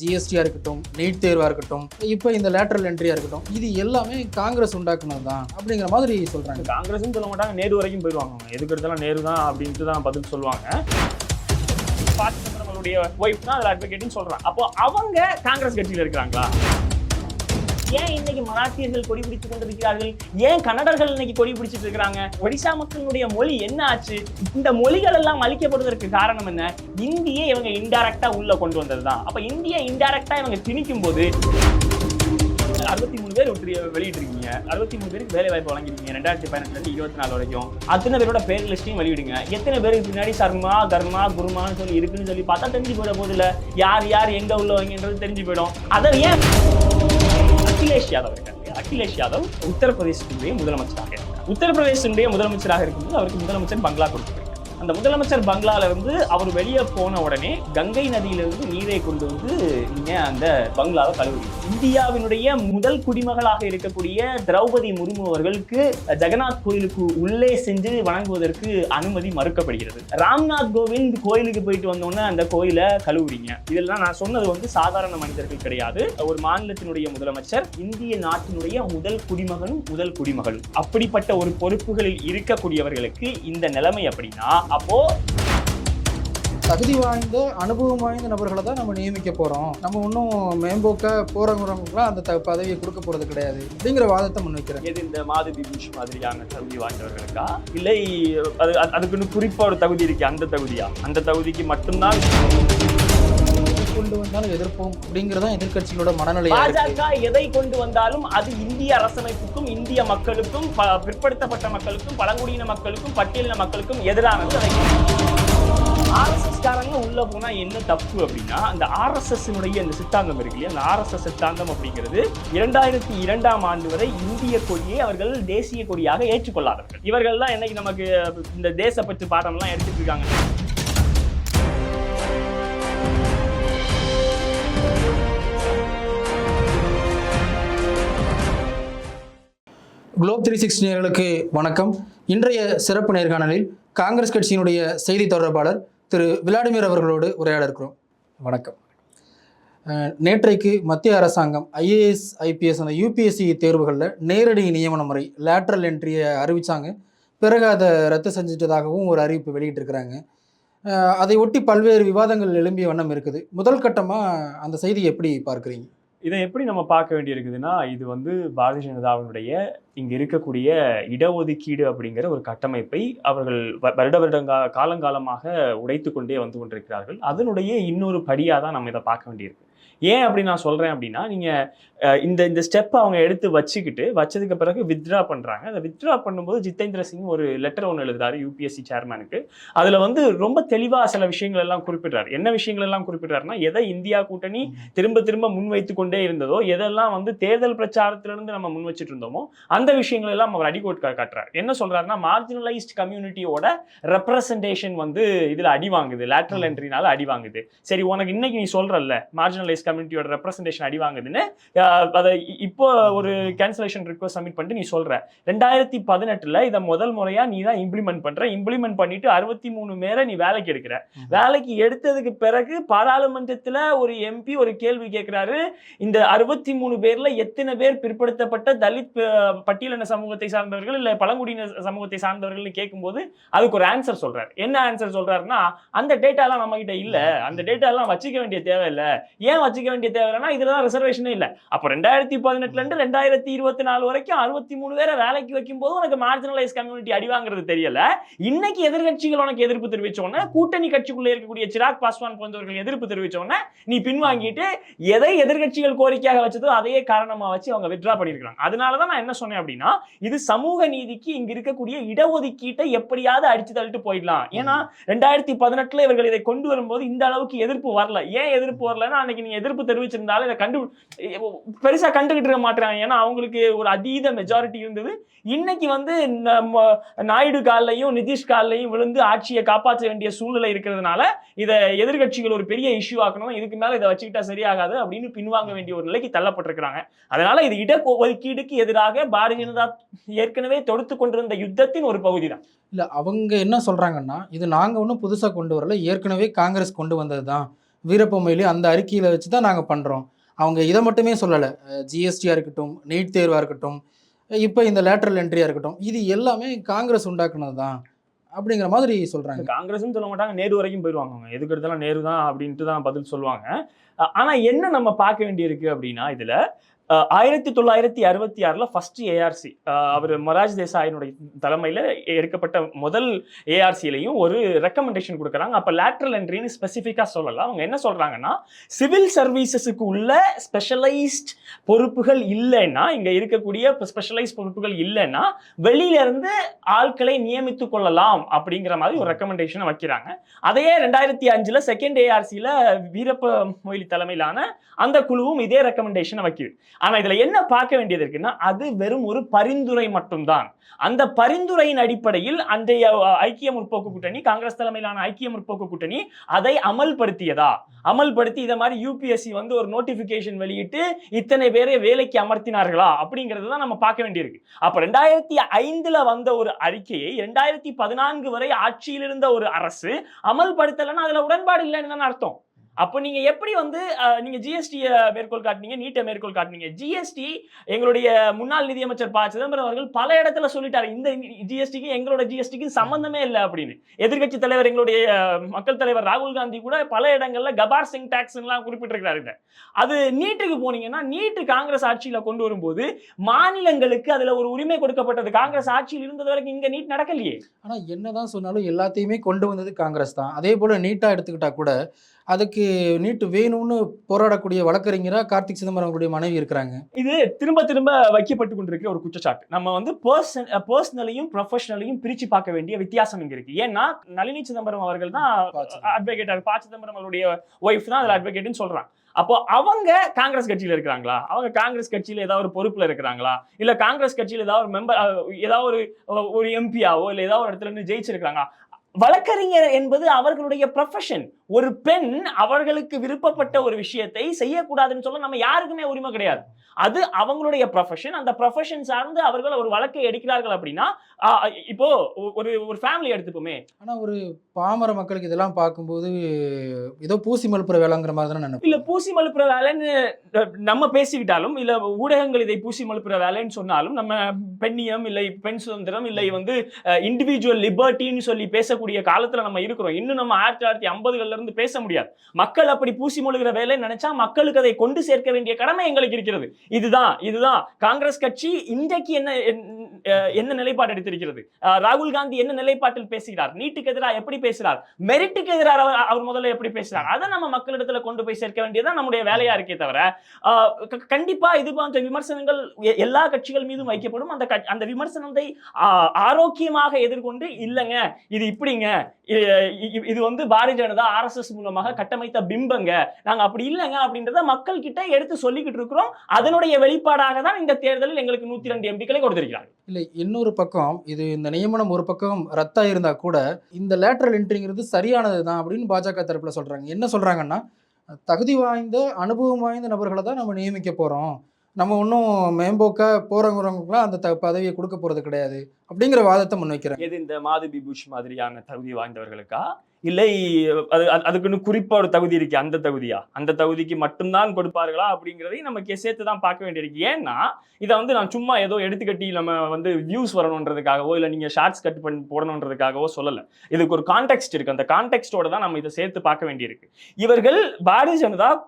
ஜிஎஸ்டியாக இருக்கட்டும் நீட் தேர்வாக இருக்கட்டும் இப்போ இந்த லேட்டரல் என்ட்ரியாக இருக்கட்டும் இது எல்லாமே காங்கிரஸ் உண்டாக்குனது தான் அப்படிங்கிற மாதிரி சொல்கிறாங்க காங்கிரஸ்னு சொல்ல மாட்டாங்க நேரு வரைக்கும் போயிடுவாங்க. அவங்க எதுக்கு எடுத்தாலும் நேரு தான் அப்படின்ட்டு தான் பதில் சொல்லுவாங்க. பார்த்தி நம்மளுடைய ஒய்ஃப் தான் அதில் அட்வொகேட்னு சொல்கிறாங்க அப்போ அவங்க காங்கிரஸ் கட்சியில் இருக்கிறாங்களா? ஏன் இன்னைக்கு மராத்தியர்கள் கொடி பிடித்துக் கொண்டிருக்கிறார்கள்? ஏன் கன்னடர்கள் இன்னைக்கு கொடி பிடிச்சிட்டு இருக்கிறாங்க? ஒடிசா மக்களுடைய மொழி என்ன ஆச்சு? இந்த மொழிகள் எல்லாம் அழிக்கப்படுவதற்கு காரணம் என்ன? இந்திய இவங்க இன்டைரக்டா உள்ள கொண்டு வந்தது தான் அப்ப இந்திய இன்டைரக்டா இவங்க திணிக்கும் போது அறுபத்தி மூணு பேர் விட்டு வெளியிட்டிருக்கீங்க. அறுபத்தி மூணு பேருக்கு வேலை வாய்ப்பு வழங்கிருக்கீங்க ரெண்டாயிரத்தி பதினெட்டுல இருந்து இருபத்தி நாலு வரைக்கும். அத்தனை பேரோட பேர் லிஸ்டையும் வெளியிடுங்க. எத்தனை பேருக்கு பின்னாடி சர்மா கர்மா குருமான்னு சொல்லி இருக்குன்னு சொல்லி பார்த்தா தெரிஞ்சு போயிட போதில்ல. யார் யார் எங்க உள்ளவங்கன்றது தெரிஞ்சு போயிடும். அதை ஏன் அகிலேஷ் யாதவ் இருக்காரு அகிலேஷ் யாதவ் உத்தரப்பிரதேசத்தினுடைய முதலமைச்சராக இருக்கிறார் உத்தரப்பிரதேசத்தினுடைய முதலமைச்சராக இருக்கும்போது அவருக்கு முதலமைச்சர் பங்களா கொடுத்துருக்காங்க அந்த முதலமைச்சர் பங்களால இருந்து அவர் வெளியே போன உடனே கங்கை நதியிலிருந்து நீரை கொண்டு வந்து நீங்க அந்த பங்களாவை கழுவுறீங்க இந்தியாவினுடைய முதல் குடிமகளாக இருக்கக்கூடிய திரௌபதி முர்மு அவர்களுக்கு ஜெகநாத் கோயிலுக்கு உள்ளே சென்று வணங்குவதற்கு அனுமதி மறுக்கப்படுகிறது. ராம்நாத் கோவிந்த் கோயிலுக்கு போயிட்டு வந்தோன்னே அந்த கோயிலை கழுவுறீங்க. இதெல்லாம் நான் சொன்னது வந்து சாதாரண மனிதர்கள் கிடையாது. ஒரு மாநிலத்தினுடைய முதலமைச்சர் இந்திய நாட்டினுடைய முதல் குடிமகனும் முதல் குடிமகளும். அப்படிப்பட்ட ஒரு பொறுப்புகளில் இருக்கக்கூடியவர்களுக்கு இந்த நிலைமை அப்படின்னா அப்போ தகுதி வாய்ந்த அனுபவம் வாய்ந்த நபர்களை தான் நம்ம நியமிக்க போறோம். நம்ம இன்னும் மேம்போக்க போறவங்களுக்குலாம் அந்த த- பதவியை கொடுக்க போறது கிடையாது. அப்படிங்கிற வாதத்தை முன்வைக்கிறேன் எது இந்த மாதவி புஷ் மாதிரியான தகுதி வாய்ந்தவர்களுக்கா? இல்லை அது அது- அதுக்குன்னு குறிப்பா ஒரு தகுதி இருக்கு அந்த தகுதியா? அந்த தகுதிக்கு மட்டும்தான் கொண்டு வந்தாலும் எதிர்ப்போம் அப்படிங்கறதான் எதிர்க்கட்சிகளோட மனநிலையா இருக்கு. பாஜக எதை கொண்டு வந்தாலும் அது இந்திய அரசமைப்புக்கும் இந்திய மக்களுக்கும் பிற்படுத்தப்பட்ட மக்களுக்கும் பழங்குடியின மக்களுக்கும் பட்டியலின மக்களுக்கும் எதிரானது அதை ஆர்எஸ்எஸ் காரங்க உள்ள போனா என்ன தப்பு அப்படின்னா அந்த ஆர்எஸ்எஸ் அந்த சித்தாந்தம் இருக்கு இல்லையா? அந்த ஆர்எஸ்எஸ் சித்தாந்தம் அப்படிங்கிறது இரண்டாயிரத்தி இரண்டாம் ஆண்டு வரை இந்திய கொடியை அவர்கள் தேசிய கொடியாக ஏற்றுக்கொள்ளாதவர்கள். இவர்கள் தான் என்னைக்கு நமக்கு இந்த தேசப்பற்று பாடம்லாம் எடுத்துட்டு இருக்காங்க. குளோப் த்ரீ சிக்ஸ்டி நேர்களுக்கு வணக்கம். இன்றைய சிறப்பு நேர்காணலில் காங்கிரஸ் கட்சியினுடைய செய்தி தொடர்பாளர் திரு விளாடிமிர் அவர்களோடு உரையாட இருக்கிறோம் வணக்கம் நேற்றைக்கு மத்திய அரசாங்கம் ஐஏஎஸ் ஐபிஎஸ் அந்த யூபிஎஸ்சி தேர்வுகளில் நேரடி நியமன முறை லேட்ரல் என்ட்ரியை அறிவித்தாங்க பிறகு அதை ரத்து செஞ்சிட்டதாகவும் ஒரு அறிவிப்பு வெளியிட்டிருக்கிறாங்க. அதை ஒட்டி பல்வேறு விவாதங்கள் எழும்பிய வண்ணம் இருக்குது. முதல் கட்டமாக அந்த செய்தியை எப்படி பார்க்குறீங்க? இதை எப்படி நம்ம பார்க்க வேண்டியிருக்குதுன்னா இது வந்து பாரதிய ஜனதாவினுடைய இங்க இருக்கக்கூடிய இடஒதுக்கீடு அப்படிங்கிற ஒரு கட்டமைப்பை அவர்கள் வருட வருடங்கா காலங்காலமாக உடைத்து கொண்டே வந்து கொண்டிருக்கிறார்கள். அதனுடைய இன்னொரு படியாக தான் நம்ம இதை பார்க்க வேண்டியிருக்கு. ஏன் அப்படி நான் சொல்றேன் அப்படின்னா நீங்க அஹ், இந்த இந்த ஸ்டெப் அவங்க எடுத்து வச்சுக்கிட்டு வச்சதுக்கு பிறகு வித்ட்ரா பண்றாங்க. அதை வித்ட்ரா பண்ணும்போது ஜிதேந்திர சிங் ஒரு லெட்டர் ஒன்று எழுதுறாரு யூபிஎஸ்சி சேர்மனுக்கு அதுல வந்து ரொம்ப தெளிவா சில விஷயங்கள் எல்லாம் குறிப்பிடுறாரு. என்ன விஷயங்கள் எல்லாம் குறிப்பிடுறாருன்னா எதை இந்தியா கூட்டணி திரும்ப திரும்ப முன்வைத்து கொண்டே இருந்ததோ எதெல்லாம் வந்து தேர்தல் பிரச்சாரத்திலிருந்து நம்ம முன் வச்சுட்டு இருந்தோமோ அந்த விஷயங்கள் எல்லாம் அவர் அடிகோட் காட்டுறாரு. என்ன சொல்றாருன்னா மார்ஜினலைஸ்ட் கம்யூனிட்டியோட ரெப்ரசன்டேஷன் வந்து இதுல அடி வாங்குது. லேட்ரல் என்ட்ரினால அடி வாங்குது. சரி உனக்கு இன்னைக்கு நீ சொல்றல்ல மார்ஜினலைஸ் கம்யூனிட்டியோட ரெப்ரசன்டேஷன் அடி வாங்குதுன்னு அதை இப்போ ஒரு கேன்சலேஷன் ரிக்வஸ்ட் சப்மிட் பண்ணிட்டு நீ சொல்ற. ரெண்டாயிரத்தி பதினெட்டுல இதை முதல் முறையா நீ தான் இம்ப்ளிமெண்ட் பண்ற. இம்ப்ளிமெண்ட் பண்ணிட்டு அறுபத்தி மூணு மேல நீ வேலைக்கு எடுக்கிற. வேலைக்கு எடுத்ததுக்கு பிறகு பாராளுமன்றத்துல ஒரு எம்பி ஒரு கேள்வி கேட்கிறாரு இந்த அறுபத்தி மூணு பேர்ல எத்தனை பேர் பிற்படுத்தப்பட்ட தலித் பட்டியலின சமூகத்தை சார்ந்தவர்கள் இல்ல பழங்குடியின சமூகத்தை சார்ந்தவர்கள்னு கேட்கும்போது அதுக்கு ஒரு ஆன்சர் சொல்றாரு. என்ன ஆன்சர் சொல்றாருன்னா அந்த டேட்டாலாம் நம்ம கிட்ட இல்ல. அந்த டேட்டா எல்லாம் வச்சுக்க வேண்டிய தேவை இல்ல ஏன் வச்சுக்க வேண்டிய தேவை இல்லைன்னா இதுலதான் ரிசர்வேஷனே இல்ல. அப்ப ரெண்டாயிரத்தி பதினெட்டுல இருந்து ரெண்டாயிரத்தி இருபத்தி நாலு வரைக்கும் அறுபத்தி மூணு பேரை வேலைக்கு வைக்கும் போது உனக்கு மார்ஜினலைஸ் கம்யூனிட்டி அடி வாங்குறது தெரியல. இன்னைக்கு எதிர்கட்சிகள் உனக்கு எதிர்ப்பு தெரிவிச்ச உடனே கூட்டணி கட்சிக்குள்ள இருக்கக்கூடிய சிராக் பாஸ்வான் போன்றவர்கள் எதிர்ப்பு தெரிவிச்ச உடனே நீ பின்வாங்கிட்டு எதை எதிர்கட்சிகள் கோரிக்கையாக வச்சதோ அதையே காரணமா வச்சு அவங்க வித்ட்ரா பண்ணிருக்காங்க அதனால தான் நான் என்ன சொன்னேன் அப்படின்னா இது சமூக நீதிக்கு இங்க இருக்கக்கூடிய இடஒதுக்கீட்டை எப்படியாவது அடிச்சு தள்ளிட்டு போயிடலாம். ஏன்னா ரெண்டாயிரத்தி பதினெட்டுல இவர்கள் இதை கொண்டு வரும்போது இந்த அளவுக்கு எதிர்ப்பு வரல. ஏன் எதிர்ப்பு வரலன்னா அன்னைக்கு நீங்க எதிர்ப்பு தெரிவிச்சிருந்தாலும் இதை கண்டு பெருசா கண்டுகிட்டு இருக்க மாட்டாங்க ஏன்னா அவங்களுக்கு ஒரு அதீத மெஜாரிட்டி இருந்தது. இன்னைக்கு வந்து நாயுடு கால்லையும் நிதிஷ் கால்லையும் விழுந்து ஆட்சியை காப்பாற்ற வேண்டிய சூழ்நிலை இருக்கிறதுனால இதை எதிர்கட்சிகள் ஒரு பெரிய இஷ்யூ ஆக்கணும். இதுக்கு மேல இதை வச்சுக்கிட்டா சரியாகாது அப்படின்னு பின்வாங்க வேண்டிய ஒரு நிலைக்கு தள்ளப்பட்டிருக்கிறாங்க. அதனால இது இட ஒதுக்கீடுக்கு எதிராக பாரதிய ஜனதா ஏற்கனவே தொடுத்து கொண்டிருந்த யுத்தத்தின் ஒரு பகுதி தான் இல்லை அவங்க என்ன சொல்கிறாங்கன்னா இது நாங்கள் ஒன்றும் புதுசாக கொண்டு வரல ஏற்கனவே காங்கிரஸ் கொண்டு வந்தது தான் வீரப்ப மொய்லி அந்த அறிக்கையில் வச்சு தான் நாங்கள் பண்ணுறோம் அவங்க இதை மட்டுமே சொல்லலை. ஜிஎஸ்டியாக இருக்கட்டும் நீட் தேர்வாக இருக்கட்டும் இப்போ இந்த லேட்ரல் என்ட்ரியாக இருக்கட்டும் இது எல்லாமே காங்கிரஸ் உண்டாக்குனது தான் அப்படிங்கிற மாதிரி சொல்கிறாங்க காங்கிரஸ்னு சொல்ல மாட்டாங்க நேரு வரைக்கும் போயிடுவாங்க அவங்க. எதுக்கு எடுத்தாலும் நேரு தான் அப்படின்ட்டு தான் பதில் சொல்லுவாங்க. அஹ் ஆனா என்ன நம்ம பார்க்க வேண்டியிருக்கு அப்படின்னா இதுல ஆயிரத்தி தொள்ளாயிரத்தி அறுபத்தி ஆறுல ஃபர்ஸ்ட் ஏஆர்சி அவர் மொராஜ் தேசாயினுடைய தலைமையில் எடுக்கப்பட்ட முதல் ஏஆர்சிலையும் ஒரு ரெக்கமெண்டேஷன் கொடுக்குறாங்க. அப்ப லேட்ரல் என்ட்ரின்னு ஸ்பெசிஃபிக்கா சொல்லலாம் அவங்க என்ன சொல்றாங்கன்னா சிவில் சர்வீசஸுக்கு உள்ள ஸ்பெஷலைஸ்ட் பொறுப்புகள் இல்லைன்னா இங்க இருக்கக்கூடிய ஸ்பெஷலைஸ்ட் பொறுப்புகள் இல்லைன்னா வெளியிலேருந்து ஆட்களை நியமித்து கொள்ளலாம் அப்படிங்கிற மாதிரி ஒரு ரெக்கமெண்டேஷனை வைக்கிறாங்க. அதையே ரெண்டாயிரத்தி அஞ்சுல செகண்ட் ஏஆர்சியில வீரப்ப மொய்லி தலைமையிலான அந்த குழுவும் இதே ரெக்கமெண்டேஷனை வைக்குது. ஆனா இதுல என்ன பார்க்க வேண்டியது இருக்குன்னா அது வெறும் ஒரு பரிந்துரை மட்டும்தான். அந்த பரிந்துரையின் அடிப்படையில் அன்றைய ஐக்கிய முற்போக்கு கூட்டணி காங்கிரஸ் தலைமையிலான ஐக்கிய முற்போக்கு கூட்டணி அதை அமல்படுத்தியதா? அமல்படுத்தி இதை மாதிரி யூபிஎஸ்சி வந்து ஒரு நோட்டிபிகேஷன் வெளியிட்டு இத்தனை பேரை வேலைக்கு அமர்த்தினார்களா? அப்படிங்கிறது தான் நம்ம பார்க்க வேண்டியிருக்கு. அப்ப ரெண்டாயிரத்தி ஐந்துல வந்த ஒரு அறிக்கையை ரெண்டாயிரத்தி பதினான்கு வரை ஆட்சியில் இருந்த ஒரு அரசு அமல்படுத்தலைன்னா அதுல உடன்பாடு இல்லைன்னு தானே அர்த்தம். அப்போ நீங்க எப்படி வந்து நீங்க ஜிஎஸ்டியை மேற்கோள் காட்டினீங்க நீட்டை மேற்கோள் காட்டினீங்க? ஜிஎஸ்டி எங்களுடைய முன்னாள் நிதியமைச்சர் ப. சிதம்பரம் அவர்கள் பல இடத்துல சொல்லிட்டாரு. இந்த ஜிஎஸ்டிக்கு எங்களோட ஜிஎஸ்டிக்கு சம்பந்தமே இல்லை அப்படின்னு. எதிர்க்கட்சி தலைவர் எங்களுடைய மக்கள் தலைவர் ராகுல் காந்தி கூட பல இடங்கள்ல கபார் சிங் டாக்ஸ் எல்லாம் குறிப்பிட்டிருக்கிறாரு அது நீட்டுக்கு போனீங்கன்னா நீட்டு காங்கிரஸ் ஆட்சியில கொண்டு வரும்போது மாநிலங்களுக்கு அதுல ஒரு உரிமை கொடுக்கப்பட்டது. காங்கிரஸ் ஆட்சியில் இருந்தது வரைக்கும் இங்க நீட் நடக்கலையே. ஆனால் என்னதான் சொன்னாலும் எல்லாத்தையுமே கொண்டு வந்தது காங்கிரஸ் தான். அதே போல் நீட்டாக எடுத்துக்கிட்டா கூட அதுக்கு நீட்டு வேணும்னு போராடக்கூடிய வழக்கறிஞராக கார்த்திக் சிதம்பரம் அவருடைய மனைவி இருக்கிறாங்க. இது திரும்ப திரும்ப வைக்கப்பட்டு கொண்டிருக்கிற ஒரு குற்றச்சாட்டு. நம்ம வந்து பர்சன் பர்சனலையும் ப்ரொஃபஷனலையும் பிரிச்சு பார்க்க வேண்டிய வித்தியாசம் இங்க இருக்கு. ஏன்னா நளினி சிதம்பரம் அவர்கள் தான் ப. சிதம்பரம். அட்வொகேட் ப சிதம்பரம் அவருடைய ஒய்ஃப் தான் அதுல அட்வொகேட்னு சொல்றான். அப்போ அவங்க காங்கிரஸ் கட்சியில இருக்கிறாங்களா? அவங்க காங்கிரஸ் கட்சியில ஏதாவது ஒரு பொறுப்புல இருக்கிறாங்களா? இல்ல காங்கிரஸ் கட்சியில ஏதாவது ஒரு மெம்பர் ஏதாவது ஒரு ஒரு எம்பியாவோ இல்ல ஏதாவது ஒரு இடத்துல இருந்து ஜெயிச்சிருக்காங்க வழக்கறிஞர் என்பது அவர்களுடைய ப்ரொஃபஷன் ஒரு பெண் அவர்களுக்கு விருப்பப்பட்ட ஒரு விஷயத்தை செய்யக்கூடாதுன்னு சொல்ல நம்ம யாருக்குமே உரிமை கிடையாது. அது அவங்களுடைய ப்ரொஃபஷன் அந்த ப்ரொஃபஷன் சார்ந்து அவர்கள் ஒரு வழக்கை எடுக்கிறார்கள் அப்படின்னா இப்போ ஒரு ஒரு ஃபேமிலி எடுத்துப்போமே. ஆனால் ஒரு பாமர மக்களுக்கு இதெல்லாம் பார்க்கும்போது ஏதோ பூசி மலுப்புற வேலைங்கிற மாதிரி தானே நினைப்போம். இல்ல பூசி மழுப்புற வேலைன்னு நம்ம பேசிக்கிட்டாலும் இல்ல ஊடகங்கள் இதை பூசி மழுப்புற வேலைன்னு சொன்னாலும் நம்ம பெண்ணியம் இல்லை பெண் சுதந்திரம் இல்லை வந்து இண்டிவிஜுவல் லிபர்ட்டின்னு சொல்லி பேசக்கூடிய காலத்துல நம்ம இருக்கிறோம். இன்னும் நம்ம ஆயிரத்தி தொள்ளாயிரத்தி ஐம்பதுகள்ல இருந்து பேச முடியாது. மக்கள் அப்படி பூசி மொழுகிற வேலை நினைச்சா மக்களுக்கு அதை கொண்டு சேர்க்க வேண்டிய கடமை எங்களுக்கு இருக்கிறது. இதுதான் இதுதான். காங்கிரஸ் கட்சி இன்றைக்கு என்ன என்ன நிலைப்பாடு எடுத்திருக்கிறது? ராகுல் காந்தி என்ன நிலைப்பாட்டில் பேசுகிறார்? நீட்டுக்கு எதிராக எப்படி பேசுகிறார்? மெரிட்டுக்கு எதிராக அவர் முதல்ல எப்படி பேசுகிறார்? அதை நம்ம மக்களிடத்துல கொண்டு போய் சேர்க்க வேண்டியதான் நம்முடைய வேலையா இருக்கே தவிர கண்டிப்பா இது போன்ற விமர்சனங்கள் எல்லா கட்சிகள் மீதும் வைக்கப்படும். அந்த அந்த விமர்சனத்தை ஆரோக்கியமாக எதிர்கொண்டு இல்லைங்க இது இப்படிங்க இது வந்து பாரதிய ஜனதா ஆர்எஸ்எஸ் மூலமாக கட்டமைத்த பிம்பங்க. நாங்க அப்படி இல்லைங்க அப்படின்றத மக்கள் கிட்ட எடுத்து சொல்லிக்கிட்டு இருக்கிறோம். அதனுடைய வெளிப்பாடாக தான் இந்த தேர்தலில் எங்களுக்கு நூத்தி ரெண்டு எம்பிக்களை கொடுத்திருக்கிறாங்க. இல்லை இன்னொரு பக்கம் இது இந்த நியமனம் ஒரு பக்கம் ரத்தா இருந்தா கூட இந்த லேட்ரல் என்ட்ரிங்கிறது சரியானது தான் அப்படின்னு பாஜக தரப்புல சொல்றாங்க. என்ன சொல்றாங்கன்னா தகுதி வாய்ந்த அனுபவம் வாய்ந்த நபர்களை தான் நம்ம நியமிக்க போறோம். நம்ம ஒன்றும் மேம்போக்கா போறவங்களுக்குலாம் அந்த த பதவியை கொடுக்க போறது கிடையாது அப்படிங்கிற வாதத்தை முன்வைக்கிறாங்க. எது இந்த மாதவி புஷ் மாதிரியான தகுதி வாய்ந்தவர்களுக்கா? இல்லை அது அது- அதுக்குன்னு குறிப்பா ஒரு தகுதி இருக்கு அந்த தகுதியா? அந்த தகுதிக்கு மட்டும்தான் கொடுப்பார்களா அப்படிங்கிறதையும் நம்ம சேர்த்து தான் பார்க்க வேண்டியிருக்கு. ஏன்னா இதை வந்து நான் சும்மா ஏதோ எடுத்துக்கட்டி நம்ம வந்து வியூஸ் வரணுன்றதுக்காகவோ இல்லை நீங்கள் ஷார்ட்ஸ் கட் பண்ணி போடணுன்றதுக்காகவோ சொல்லலை. இதுக்கு ஒரு கான்டெக்ட் இருக்கு. அந்த கான்டெக்ட்டோட தான் நம்ம இதை சேர்த்து பார்க்க வேண்டியிருக்கு. இவர்கள் பாரதிய ஜனதா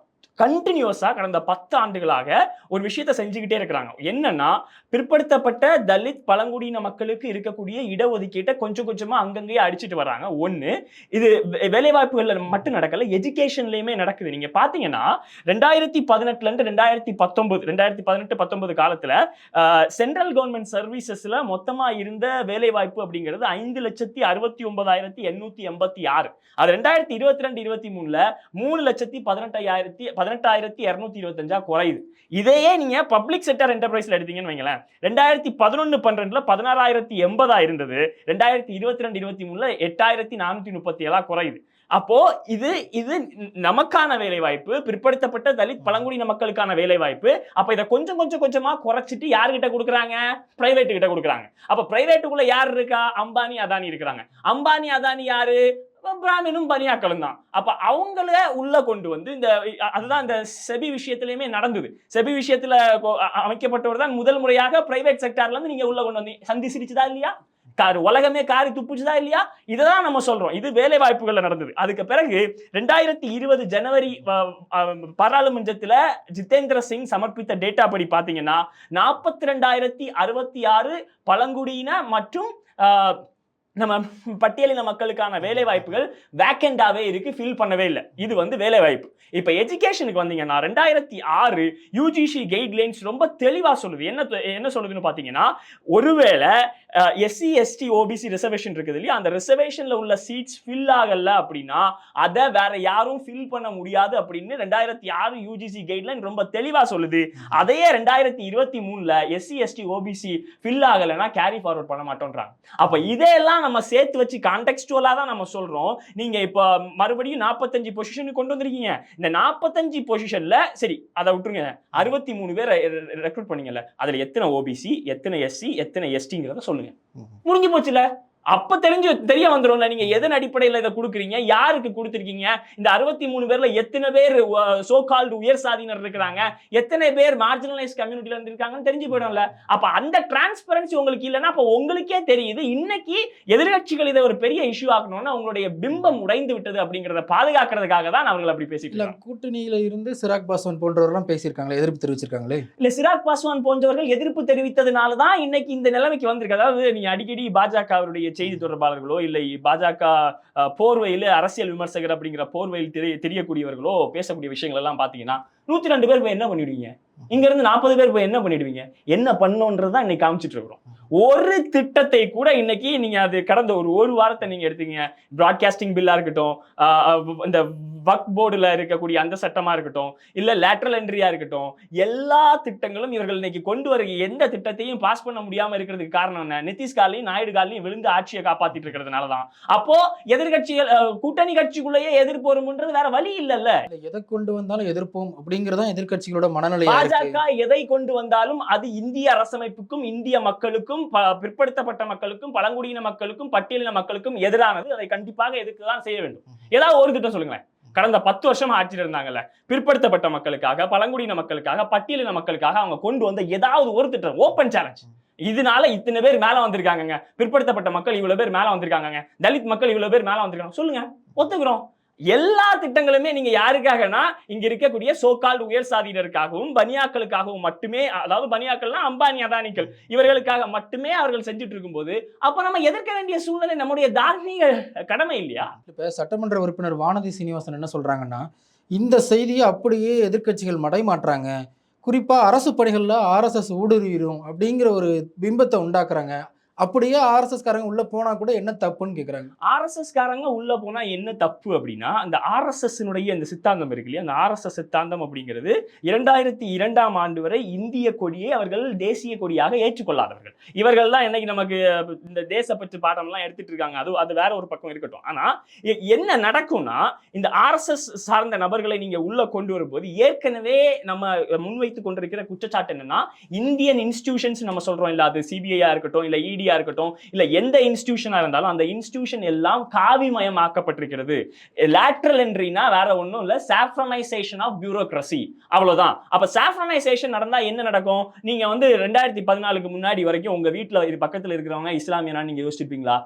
கண்டினியூஸா கடந்த பத்து ஆண்டுகளாக ஒரு விஷயத்தை செஞ்சுக்கிட்டே இருக்கிறாங்க. என்னன்னா பிற்படுத்தப்பட்ட தலித் பழங்குடியின மக்களுக்கு இருக்கக்கூடிய இடஒதுக்கீட்டை கொஞ்சம் கொஞ்சமா அங்கங்கேயே அடிச்சிட்டு வராங்க ஒண்ணு இது வேலைவாய்ப்புகளில் வேலைவாய்ப்புகள்ல மட்டும் நடக்கல எஜுகேஷன்லயுமே நடக்குது. நீங்க பாத்தீங்கன்னா ரெண்டாயிரத்தி பதினெட்டுல இருந்து ரெண்டாயிரத்தி பத்தொன்பது ரெண்டாயிரத்தி பதினெட்டு பத்தொன்பது காலத்துல சென்ட்ரல் கவர்மெண்ட் சர்வீசஸ்ல மொத்தமா இருந்த வேலைவாய்ப்பு அப்படிங்கிறது ஐந்து லட்சத்தி அறுபத்தி ஒன்பதாயிரத்தி எண்ணூத்தி எண்பத்தி ஆறு. அது ரெண்டாயிரத்தி இருபத்தி ரெண்டு இருபத்தி மூணுல மூணு லட்சத்தி பதினெட்டாயிரத்தி பதினெட்டாயிரத்தி இரநூத்தி இருபத்தஞ்சா குறையுது. இதையே நீங்க பப்ளிக் செக்டர் என்டர்பிரைஸ்ல எடுத்தீங்கன்னு வைங்களேன். ரெண்டாயிரத்தி பதினொன்னு பன்னெண்டுல பதினாறாயிரத்தி எண்பதா இருந்தது. ரெண்டாயிரத்தி இருபத்தி ரெண்டு இருபத்தி மூணுல எட்டாயிரத்தி நானூத்தி முப்பத்தி ஏழா குறையுது. அப்போ இது இது நமக்கான வேலை வாய்ப்பு பிற்படுத்தப்பட்ட தலித் பழங்குடியின மக்களுக்கான வேலை வாய்ப்பு அப்ப இதை கொஞ்சம் கொஞ்சம் கொஞ்சமா குறைச்சிட்டு யாருகிட்ட கொடுக்குறாங்க? பிரைவேட்டு கிட்ட கொடுக்குறாங்க. அப்ப பிரைவேட்டுக்குள்ள யார் இருக்கா? அம்பானி அதானி இருக்கிறாங்க. அம்பானி அதானி யாரு? பிராமினும் பனியாக்களும் தான். அப்ப அவங்கள உள்ள கொண்டு வந்து இந்த அதுதான் இந்த செபி விஷயத்திலயுமே நடந்தது. செபி விஷயத்துல அமைக்கப்பட்டவர் தான் முதல் முறையாக பிரைவேட் செக்டார்ல இருந்து நீங்க உள்ள கொண்டு வந்து சந்தி சிரிச்சுதா இல்லையா? காரு உலகமே காரி துப்புச்சுதா இல்லையா? இததான் நம்ம சொல்றோம். இது வேலை வாய்ப்புகள்ல நடந்தது. அதுக்கு பிறகு ரெண்டாயிரத்தி இருபது ஜனவரி அஹ், ஜிதேந்திர சிங் சமர்ப்பித்த டேட்டா படி பார்த்தீங்கன்னா நாற்பத்தி ரெண்டாயிரத்தி அறுபத்தி ஆறு பழங்குடியின மற்றும் நம்ம பட்டியலின மக்களுக்கான வேலை வாய்ப்புகள் வேக்கண்டாவே இருக்கு ஃபில் பண்ணவே இல்லை. இது வந்து வேலை வாய்ப்பு இப்போ எஜுகேஷனுக்கு வந்தீங்கன்னா ரெண்டாயிரத்தி ஆறு யூஜிசி கைட்லைன்ஸ் ரொம்ப தெளிவா சொல்லுது. என்ன என்ன சொல்லுதுன்னு பாத்தீங்கன்னா ஒருவேளை எஸ்சி எஸ்டி ஓபிசி ரிசர்வேஷன் இருக்குது இல்லையா? அந்த ரிசர்வேஷன்ல உள்ள சீட்ஸ் ஃபில் ஆகல அப்படின்னா அதை வேற யாரும் ஃபில் பண்ண முடியாது அப்படின்னு ரெண்டாயிரத்தி ஆறு யூஜிசி கைட்லைன் ரொம்ப தெளிவா சொல்லுது. அதையே ரெண்டாயிரத்தி இருபத்தி மூணுல எஸ்சி எஸ்டி ஓபிசி ஃபில் ஆகலைன்னா கேரி ஃபார்வர்ட் பண்ண மாட்டோன்றாங்க. அப்ப இதையெல்லாம் நம்ம சேர்த்து வச்சு கான்டெக்ஸ்டுவலா தான் நம்ம சொல்றோம். நீங்க இப்போ மறுபடியும் நாற்பத்தஞ்சு பொசிஷனுக்கு கொண்டு வந்திருக்கீங்க. இந்த நாற்பத்தஞ்சு பொசிஷன்ல சரி அதை விட்டுருங்க. அறுபத்தி மூணு பேர் ரெக்ரூட் பண்ணீங்கல்ல அதுல எத்தனை ஓபிசி எத்தனை எஸ்சி எத்தனை எஸ்டிங்கிறத சொல்லுங்க. ம். முடிஞ்சு போச்சுல? அப்ப தெரிஞ்சு தெரிய வந்துரும்ல நீங்க எதன் அடிப்படையில இதை கொடுக்குறீங்க? யாருக்கு கொடுத்துருக்கீங்க? இந்த அறுபத்தி மூணு பேர்ல எத்தனை பேர் சோ கால்டு உயர் சாதியினர் இருக்கிறாங்க? எத்தனை பேர் மார்ஜினலைஸ் கம்யூனிட்டில இருந்து இருக்காங்கன்னு தெரிஞ்சு போயிடும்ல. அப்ப அந்த டிரான்ஸ்பரன்சி உங்களுக்கு இல்லைன்னா அப்ப உங்களுக்கே தெரியுது இன்னைக்கு எதிர்கட்சிகள் இதை ஒரு பெரிய இஷ்யூ ஆக்கணும்னா உங்களுடைய பிம்பம் உடைந்து விட்டது அப்படிங்கறத பாதுகாக்கிறதுக்காக தான் அவர்கள் அப்படி பேசிட்டு கூட்டணியில இருந்து சிராக் பாஸ்வான் போன்றவரெல்லாம் பேசியிருக்காங்களே எதிர்ப்பு தெரிவிச்சிருக்காங்களே? இல்ல சிராக் பாஸ்வான் போன்றவர்கள் எதிர்ப்பு தெரிவித்ததுனால தான் இன்னைக்கு இந்த நிலைமைக்கு வந்திருக்கு. அதாவது நீங்க அடிக்கடி பாஜக அவருடைய செய்தி தொடர்பாளர்களோ இல்லை பாஜக போர்வையில அரசியல் விமர்சகர் அப்படிங்கிற போர்வையில் தெரிய தெரியக்கூடியவர்களோ பேசக்கூடிய விஷயங்கள் எல்லாம் பாத்தீங்கன்னா நூத்தி ரெண்டு பேர் போய் என்ன பண்ணிடுவீங்க? இங்க இருந்து நாற்பது பேர் போய் என்ன பண்ணிடுவீங்க? என்ன பண்ணோன்றதான் இன்னைக்கு காமிச்சிட்டு இருக்கிறோம். ஒரு திட்டத்தை கூட இன்னைக்கு நீங்க அது கடந்த ஒரு ஒரு வாரத்தை நீங்க எடுத்தீங்க. பிராட்காஸ்டிங் பில்லா இருக்கட்டும் இந்த வக் போர்டுல இருக்கக்கூடிய அந்த சட்டமா இருக்கட்டும் இல்ல லேட்ரல் என்ட்ரியா இருக்கட்டும் எல்லா திட்டங்களும் இவர்கள் இன்னைக்கு கொண்டு வர எந்த திட்டத்தையும் பாஸ் பண்ண முடியாம இருக்கிறதுக்கு காரணம் என்ன? நிதிஷ்காலையும் நாயுடு காலையும் விழுந்து ஆட்சியை காப்பாத்திட்டு இருக்கிறதுனால தான். அப்போ எதிர்கட்சிகள் கூட்டணி கட்சிக்குள்ளேயே எதிர்ப்பு வரும்ன்றது வேற வழி இல்லல்ல. இல்ல எதை கொண்டு வந்தாலும் எதிர்ப்போம் அப்படிங்கறதான் எதிர்க்கட்சிகளோட மனநிலையா இருக்கு. பாஜக எதை கொண்டு வந்தாலும் அது இந்திய அரசமைப்புக்கும் இந்திய மக்களுக்கும் ப- பிற்படுத்தப்பட்ட மக்களுக்கும் பழங்குடியின மக்களுக்கும் பட்டியலின மக்களுக்கும் எதிரானது. அதை கண்டிப்பாக எதிர்த்து தான் செய்ய வேண்டும். ஏதாவது ஒரு திட்டம் சொல்லுங்களேன். கடந்த பத்து வருஷம் ஆட்சியில் இருந்தாங்கல்ல. பிற்படுத்தப்பட்ட மக்களுக்காக பழங்குடியின மக்களுக்காக பட்டியலின மக்களுக்காக அவங்க கொண்டு வந்த ஏதாவது ஒரு திட்டம் ஓப்பன் சேலஞ்ச் இதனால இத்தனை பேர் மேல வந்திருக்காங்கங்க. பிற்படுத்தப்பட்ட மக்கள் இவ்வளவு பேர் மேல வந்திருக்காங்கங்க. தலித் மக்கள் இவ்வளவு பேர் மேல வந்திருக்காங்க. சொல்லுங்க. ஒத்துக்கிறோம். எல்லா திட்டங்களுமே நீங்க யாருக்காகனா இங்க இருக்கக்கூடிய சோகால் உயர் சாதியினருக்காகவும் பனியாக்களுக்காகவும் மட்டுமே அதாவது பனியாக்கள்னா அம்பானி அதானிகள் இவர்களுக்காக மட்டுமே அவர்கள் செஞ்சுட்டு இருக்கும்போது அப்ப நம்ம எதிர்க்க வேண்டிய சூழ்நிலை நம்முடைய தார்மீக கடமை இல்லையா? இப்ப சட்டமன்ற உறுப்பினர் வானதி சீனிவாசன் என்ன சொல்றாங்கன்னா இந்த செய்தியை அப்படியே எதிர்க்கட்சிகள் மடைமாற்றாங்க. குறிப்பாக அரசு பணிகளில் ஆர்எஸ்எஸ் ஊடுருவிடும் அப்படிங்கிற ஒரு பிம்பத்தை உண்டாக்குறாங்க. அப்படியே ஆர்எஸ்எஸ் காரங்க உள்ள போனா கூட என்ன தப்புன்னு கேக்குறாங்க. ஆர்எஸ்எஸ் காரங்க உள்ள போனா என்ன தப்பு அப்படின்னா அந்த ஆர்எஸ்எஸ்னுடைய அந்த சித்தாந்தம் இருக்கு இல்லையா? அந்த ஆர்எஸ்எஸ் சித்தாந்தம் அப்படிங்கிறது இரண்டாயிரத்தி இரண்டாம் ஆண்டு வரை இந்திய கொடியை அவர்கள் தேசிய கொடியாக ஏற்றுக்கொள்ளாதவர்கள். இவர்கள் தான் இன்னைக்கு நமக்கு இந்த தேசப்பற்று பாடம்லாம் எடுத்துட்டு இருக்காங்க. அது அது வேற ஒரு பக்கம் இருக்கட்டும். ஆனா என்ன நடக்கும்னா இந்த ஆர்எஸ்எஸ் சார்ந்த நபர்களை நீங்க உள்ள கொண்டு வரும்போது ஏற்கனவே நம்ம முன்வைத்து கொண்டிருக்கிற குற்றச்சாட்டு என்னன்னா இந்தியன் இன்ஸ்டிடியூஷன்ஸ் நம்ம சொல்றோம் இல்ல அது சிபிஐயா இருக்கட்டும் இல்ல இடியா இருக்கட்டும் இல்லை எந்த இன்ஸ்டியூஷனாக இருந்தாலும் அந்த இன்ஸ்டியூஷன் எல்லாம் காவிமயமாக்கப்பட்டிருக்கிறது. லேட்ரல் என்ட்ரினா வேற ஒன்றும் இல்லை சாஃப்ரனைசேஷன் ஆஃப் பியூரோக்ரஸி அவ்வளோதான் அப்போ சாஃப்ரனைசேஷன் நடந்தால் என்ன நடக்கும்? நீங்கள் வந்து ரெண்டாயிரத்தி பதினாலுக்கு முன்னாடி வரைக்கும் உங்கள் வீட்டில் இது பக்கத்தில் இருக்கிறவங்க இஸ்லாமியனா நீங்கள் யோசிச்சிருப்பீங்களா?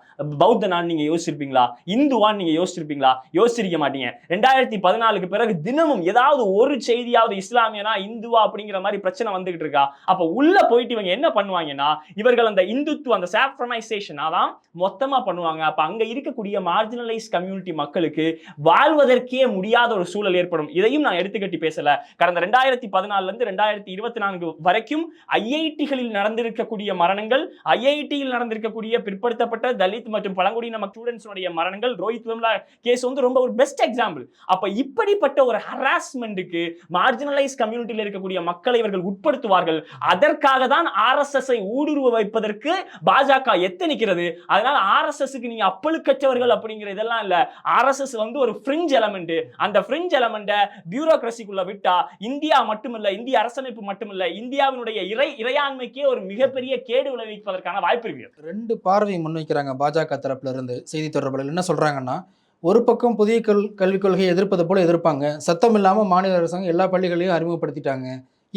பௌத்தனான்னு நீங்கள் யோசிச்சிருப்பீங்களா? இந்துவான்னு நீங்கள் யோசிச்சிருப்பீங்களா? யோசிச்சிருக்க மாட்டீங்க. ரெண்டாயிரத்தி பதினாலுக்கு பிறகு தினமும் ஏதாவது ஒரு செய்தியாவது இஸ்லாமியனா இந்துவா அப்படிங்கிற மாதிரி பிரச்சனை வந்துகிட்டு இருக்கா? அப்போ உள்ள போயிட்டு இவங்க என்ன பண்ணுவாங்கன்னா இவர்கள் அந்த இந்துத்துவ அந்த சாஃப்ரனைசேஷனா அதான் மொத்தமாக பண்ணுவாங்க. அப்போ அங்கே இருக்கக்கூடிய மார்ஜினலைஸ் கம்யூனிட்டி மக்களுக்கு வாழ்வதற்கே முடியாத ஒரு சூழல் ஏற்படும். இதையும் நான் எடுத்துக்கட்டி பேசல. கடந்த ரெண்டாயிரத்தி பதினாலருந்து ரெண்டாயிரத்தி இருபத்தி நான்கு வரைக்கும் ஐஐடிகளில் நடந்திருக்கக்கூடிய மரணங்கள் ஐஐடியில் நடந்திருக்கக்கூடிய பிற்படுத்தப்பட்ட தலித் மற்றும் பழங்குடியின ஸ்டூடெண்ட்ஸுடைய மரணங்கள் ரோஹித் வெம்லா கேஸ் வந்து ரொம்ப ஒரு பெஸ்ட் எக்ஸாம்பிள் அப்போ இப்படிப்பட்ட ஒரு ஹராஸ்மெண்ட்டுக்கு மார்ஜினலைஸ் கம்யூனிட்டியில் இருக்கக்கூடிய மக்களை இவர்கள் உட்படுத்துவார்கள். அதற்காக தான் ஆர்எஸ்எஸ்ஐ ஊடுருவ வைப்பதற்கு பாஜக எத்தனிக்கிறது அதனால ஆர்எஸ்எஸ்க்கு நீங்க அப்பழுக்கற்றவர்கள் அப்படிங்கிற இதெல்லாம் இல்ல. ஆர்எஸ்எஸ் வந்து ஒரு ஃப்ரிஞ்ச் எலமெண்ட் அந்த ஃப்ரிஞ்ச் எலமெண்ட்டை பியூரோக்ரஸிக்குள்ள விட்டா இந்தியா மட்டுமில்ல இந்திய அரசமைப்பு மட்டுமில்ல இந்தியாவினுடைய இறை இறையாண்மைக்கே ஒரு மிகப்பெரிய கேடு விளைவிப்பதற்கான வாய்ப்பு இருக்கு. ரெண்டு பார்வை முன்வைக்கிறாங்க பாஜக தரப்புல இருந்து செய்தி தொடர்பாளர்கள் என்ன சொல்றாங்கன்னா ஒரு பக்கம் புதிய கல் கல்விக் கொள்கையை எதிர்ப்பது போல எதிர்ப்பாங்க. சத்தம் இல்லாமல் மாநில அரசாங்கம் எல்லா பள்ளிகளையும் அறிமுகப்படுத்திட்டாங்க.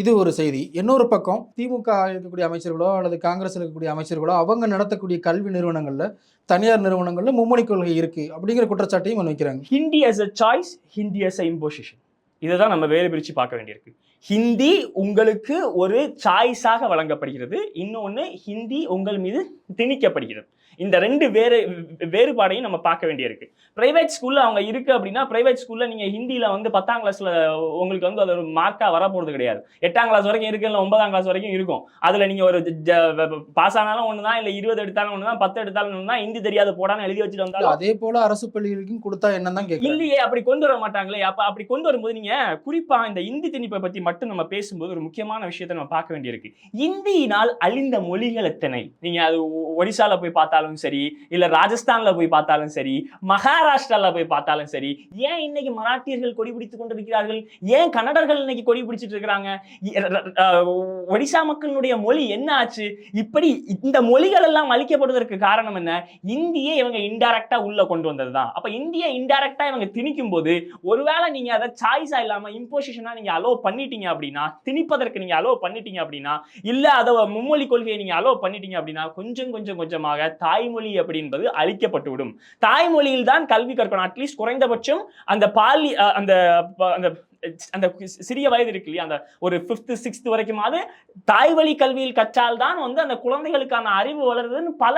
இது ஒரு செய்தி. இன்னொரு பக்கம் திமுக இருக்கக்கூடிய அமைச்சர்களோ அல்லது காங்கிரஸ் இருக்கக்கூடிய அமைச்சர்களோ அவங்க நடத்தக்கூடிய கல்வி நிறுவனங்களில் தனியார் நிறுவனங்களில் மும்மொழி கொள்கை இருக்குது அப்படிங்கிற குற்றச்சாட்டையும் முன் வைக்கிறாங்க. Hindi as a choice Hindi as a imposition இதை தான் நம்ம வேறு பிரித்து பார்க்க வேண்டியிருக்கு. ஹிந்தி உங்களுக்கு ஒரு சாய்ஸாக வழங்கப்படுகிறது. இன்னொன்று ஹிந்தி உங்கள் மீது திணிக்கப்படுகிறது. இந்த ரெண்டு வேறு வேறுபாடையும் நம்ம பார்க்க வேண்டியிருக்கு. பிரைவேட் ஸ்கூல்ல அவங்க இருக்கு அப்படின்னா பிரைவேட் ஸ்கூல்ல நீங்க ஹிந்தியில வந்து பத்தாம் கிளாஸ்ல உங்களுக்கு வந்து அது ஒரு மார்க்கா வரப்போறது கிடையாது. எட்டாம் கிளாஸ் வரைக்கும் இருக்கு இல்லை ஒன்பதாம் கிளாஸ் வரைக்கும் இருக்கும். அதுல நீங்க ஒரு பாஸ் ஆனாலும் ஒண்ணுதான் இல்ல இருபது எடுத்தாலும் ஒண்ணுதான் பத்து எடுத்தாலும் ஒண்ணுதான் ஹிந்தி தெரியாது போடான்னு எழுதி வச்சுட்டு வந்தாலும் அதே போல அரசு பள்ளிகளுக்கும் கொடுத்தா என்னன்னு தான் கேட்குறாங்க இல்லையே அப்படி கொண்டு வர மாட்டாங்களே. அப்ப அப்படி கொண்டு வரும்போது நீங்க குறிப்பா இந்த இந்தி திணிப்பை பத்தி மட்டும் நம்ம பேசும்போது ஒரு முக்கியமான விஷயத்தை நம்ம பார்க்க வேண்டியிருக்கு. இந்தியினால் அழிந்த மொழிகள் எத்தனை? நீங்க அது ஒ- ஒடிசால போய் பார்த்தாலும் பார்த்தாலும் சரி இல்ல ராஜஸ்தான்ல போய் பார்த்தாலும் சரி மகாராஷ்டிரால போய் பார்த்தாலும் சரி ஏன் இன்னைக்கு மராட்டியர்கள் கொடி பிடித்துக் கொண்டிருக்கிறார்கள்? ஏன் கன்னடர்கள் இன்னைக்கு கொடி பிடிச்சிட்டு இருக்கிறாங்க? ஒடிசா மக்களுடைய மொழி என்ன ஆச்சு? இப்படி இந்த மொழிகள் எல்லாம் அழிக்கப்படுவதற்கு காரணம் என்ன? இந்தியை இவங்க இன்டைரக்டா உள்ள கொண்டு வந்ததுதான். அப்ப இந்திய இன்டைரக்டா இவங்க திணிக்கும் போது ஒருவேளை நீங்க அதை சாய்ஸா இல்லாம இம்போசிஷனா நீங்க அலோ பண்ணிட்டீங்க அப்படின்னா திணிப்பதற்கு நீங்க அலோ பண்ணிட்டீங்க அப்படின்னா இல்ல அதை மும்மொழி கொள்கையை நீங்க அலோ பண்ணிட்டீங்க அப்படின்னா கொஞ்சம் கொஞ்சம் கொஞ்சமாக தாய்மொழி அப்படி என்பது அழிக்கப்பட்டு விடும் தாய்மொழியில் தான் கல்வி கற்கணும். அட்லீஸ்ட் குறைந்தபட்சம் அந்த பாலி அந்த அந்த அந்த சிறிய வயது இருக்கு இல்லையா? அந்த ஒரு ஃபிஃப்த்து சிக்ஸ்த்து வரைக்குமாவது தாய்வழி கல்வியில் கற்றால் தான் வந்து அந்த குழந்தைகளுக்கான அறிவு வளருதுன்னு பல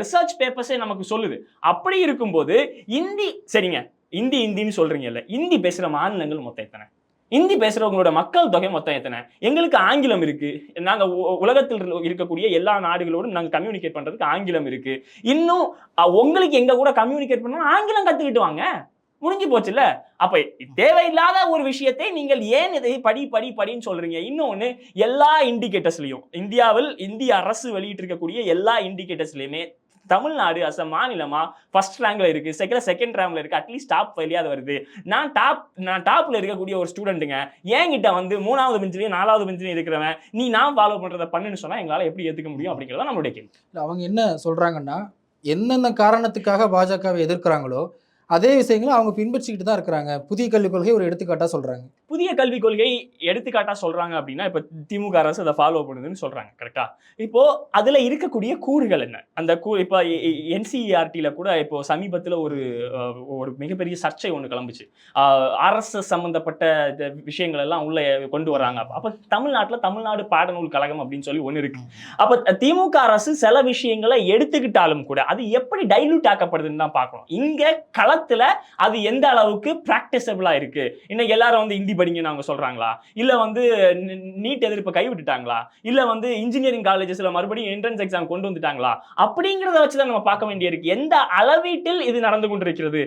ரிசர்ச் பேப்பர்ஸே நமக்கு சொல்லுது. அப்படி இருக்கும்போது இந்தி சரிங்க. இந்தி இந்தின்னு சொல்றீங்கல்ல இந்தி பேசுற மாநிலங்கள் மொத்தம் எத்தனை? இந்தி பேசுறவங்களோட மக்கள் தொகை மொத்தம் எத்தனை? எங்களுக்கு ஆங்கிலம் இருக்கு. நாங்க உ- உலகத்தில் இருக்கக்கூடிய எல்லா நாடுகளோடும் நாங்க கம்யூனிகேட் பண்றதுக்கு ஆங்கிலம் இருக்கு. இன்னும் உங்களுக்கு எங்க கூட கம்யூனிகேட் பண்ணணும் ஆங்கிலம் கத்துக்கிட்டு வாங்க. முடிஞ்சு போச்சுல்ல? அப்ப தேவையில்லாத ஒரு விஷயத்தை நீங்கள் ஏன் இதை படி படி படின்னு சொல்றீங்க? இன்னொன்னு எல்லா இண்டிகேட்டர்ஸ்லயும் இந்தியாவில் இந்திய அரசு வெளியிட்டு இருக்கக்கூடிய எல்லா இண்டிகேட்டர்ஸ்லயுமே தமிழ்நாடு அஸ் அ மாநிலமா? ஃபர்ஸ்ட் ரேங்க்ல இருக்கு. செகண்ட் செகண்ட் ரேங்க்ல இருக்கு. அட்லீஸ்ட் டாப் ஃபைவ்லயாவது வருது. நான் டாப் நான் டாப்ல இருக்கக்கூடிய ஒரு ஸ்டூடெண்ட்டுங்க என்கிட்ட வந்து மூணாவது பெஞ்சிலையும் நாலாவது பெஞ்சிலையும் இருக்கிறவன். நீ நான் ஃபாலோ பண்றதை பண்ணுன்னு சொன்னா எங்களால எப்படி ஏத்துக்க முடியும் அப்படிங்கிறத நம்மளுடைய கேள்வி. அவங்க என்ன சொல்றாங்கன்னா என்னென்ன காரணத்துக்காக பாஜகவை எதிர்க்கிறாங்களோ அதே விஷயங்களை அவங்க பின்பற்றிக்கிட்டு தான் இருக்கிறாங்க. புதிய கல்விக் கொள்கை ஒரு எடுத்துக்காட்டாக சொல்கிறாங்க புதிய கல்விக் கொள்கை எடுத்துக்காட்டா சொல்றாங்க அப்படின்னா இப்போ திமுக அரசு அதை ஃபாலோ பண்ணுதுன்னு சொல்றாங்க கரெக்டா இப்போ அதுல இருக்கக்கூடிய கூறுகள் என்ன? அந்த கூ இப்போ என்சிஇஆர்டியில் கூட இப்போ சமீபத்துல ஒரு ஒரு மிகப்பெரிய சர்ச்சை ஒன்று கிளம்புச்சு. ஆர்எஸ்எஸ் சம்பந்தப்பட்ட விஷயங்கள் எல்லாம் உள்ள கொண்டு வராங்க அப்ப- அப்ப தமிழ்நாட்டுல தமிழ்நாடு பாடநூல் கழகம் அப்படின்னு சொல்லி ஒன்று இருக்கு. அப்ப திமுக அரசு சில விஷயங்களை எடுத்துக்கிட்டாலும் கூட அது எப்படி டைலூட் ஆக்கப்படுதுன்னு தான் பார்க்கணும். இங்க களத்துல அது எந்த அளவுக்கு ப்ராக்டிசபிளாக இருக்கு? இன்னைக்கு எல்லாரும் வந்து இந்தி படிங்கன்னு அவங்க சொல்றாங்களா? இல்ல வந்து நீட் எதிர்ப்பு கைவிட்டுட்டாங்களா? இல்ல வந்து இன்ஜினியரிங் காலேஜஸ்ல மறுபடியும் என்ட்ரன்ஸ் எக்ஸாம் கொண்டு வந்துட்டாங்களா? அப்படிங்கிறத வச்சுதான் நம்ம பார்க்க வேண்டியிருக்கு. எந்த அளவீட்டில் இது நடந்து கொண்டிருக்கிறது?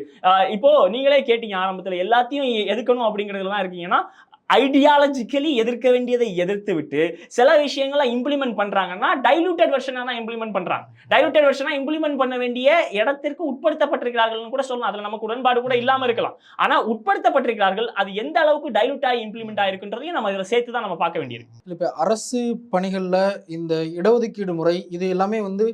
இப்போ நீங்களே கேட்டீங்க ஆரம்பத்துல எல்லாத்தையும் எதுக்கணும் அப்படிங்கிறதுலாம் இருக்கீங்கன்னா ஐடியாலஜிக்கலி எதிர்க்க வேண்டியதை எதிர்த்து விட்டு சில விஷயங்களை இம்ப்ளிமெண்ட் பண்றாங்கன்னா டைலூட்டட் வெர்ஷனாக தான் இம்ப்ளிமெண்ட் பண்றாங்க. டைலூட்டட் வெர்ஷனா இம்ப்ளிமெண்ட் பண்ண வேண்டிய இடத்திற்கு உட்படுத்தப்பட்டிருக்கிறார்கள்னு கூட சொல்லலாம். அதில் நமக்கு உடன்பாடு கூட இல்லாமல் இருக்கலாம். ஆனால் உட்படுத்தப்பட்டிருக்கிறார்கள் அது எந்த அளவுக்கு டைலூட் ஆகி இம்ப்ளிமெண்ட் ஆயிருக்குன்றதையும் நம்ம இதில் சேர்த்து தான் நம்ம பார்க்க வேண்டியிருக்கு. இப்போ அரசு பணிகளில் இந்த இடஒதுக்கீடு முறை இது எல்லாமே வந்து